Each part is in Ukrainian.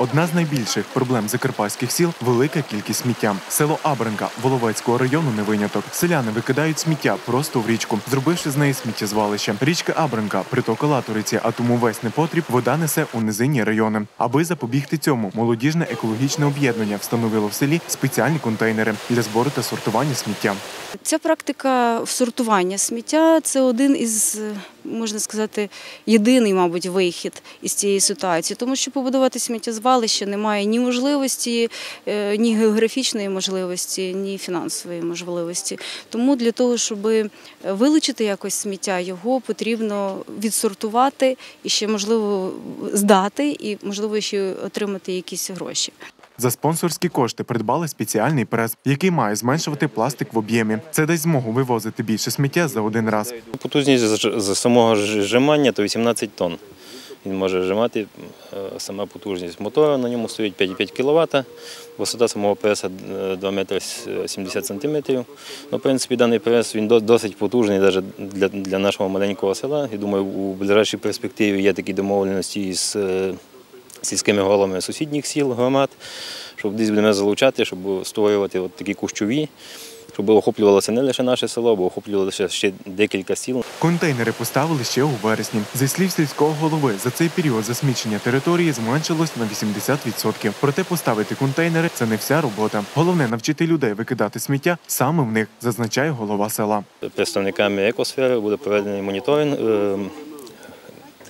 Одна з найбільших проблем закарпатських сіл велика кількість сміття. Село Абранка Воловецького району не виняток. Селяни викидають сміття просто в річку, зробивши з неї сміттєзвалище. Річка Абранка притока Латориці, а тому весь непотріб вода несе у низинні райони. Аби запобігти цьому, молодіжне екологічне об'єднання встановило в селі спеціальні контейнери для збору та сортування сміття. Ця практика сортування сміття це один із, можна сказати, єдиний, мабуть, вихід із цієї ситуації, тому що побудувати сміттєзвалище немає ні можливості, е, ні географічної можливості, ні фінансової можливості. Тому для того, щоб вилучити якось сміття, його потрібно відсортувати і ще можливо здати, і можливо ще отримати якісь гроші. За спонсорські кошти придбали спеціальний прес, який має зменшувати пластик в об'ємі. Це дасть змогу вивозити більше сміття за один раз. Потужність з- самого зжимання то 18 тонн. Він може зжимати е, сама потужність мотора, на ньому стоїть 5,5 кВт, висота самого преса е, 2 метри 70 сантиметрів. Ну, в принципі, даний прес він до- досить потужний навіть для, для нашого маленького села. Я думаю, у ближайшій перспективі є такі домовленості з е, сільськими головами сусідніх сіл, громад, щоб десь будемо залучати, щоб створювати от такі кущові, щоб охоплювалося не лише наше село, бо охоплювалося ще декілька сіл. Контейнери поставили ще у вересні. Зі слів сільського голови, за цей період засмічення території зменшилось на 80%. Проте поставити контейнери це не вся робота. Головне навчити людей викидати сміття саме в них, зазначає голова села. Представниками екосфери буде проведений моніторинг.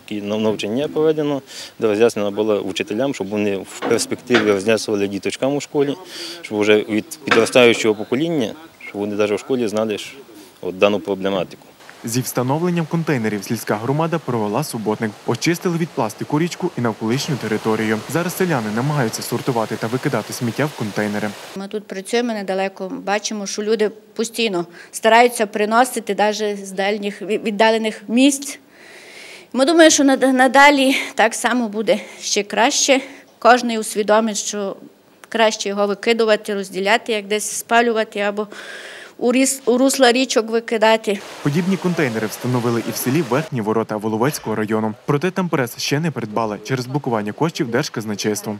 Такі нав- навчання проведено, де роз'яснено було вчителям, щоб вони в перспективі роз'яснювали діточкам у школі, щоб вже від підростаючого покоління, щоб вони навіть у школі знали ж от дану проблематику. Зі встановленням контейнерів сільська громада провела суботник. Очистили від пластику річку і навколишню територію. Зараз селяни намагаються сортувати та викидати сміття в контейнери. Ми тут працюємо недалеко. Бачимо, що люди постійно стараються приносити навіть з дальніх віддалених місць. Ми думаємо, що над- надалі так само буде ще краще. Кожен усвідомить, що краще його викидувати, розділяти, як десь спалювати або у русла річок викидати. Подібні контейнери встановили і в селі Верхні Ворота Воловецького району. Проте там прес ще не придбали через блокування коштів держказначейством.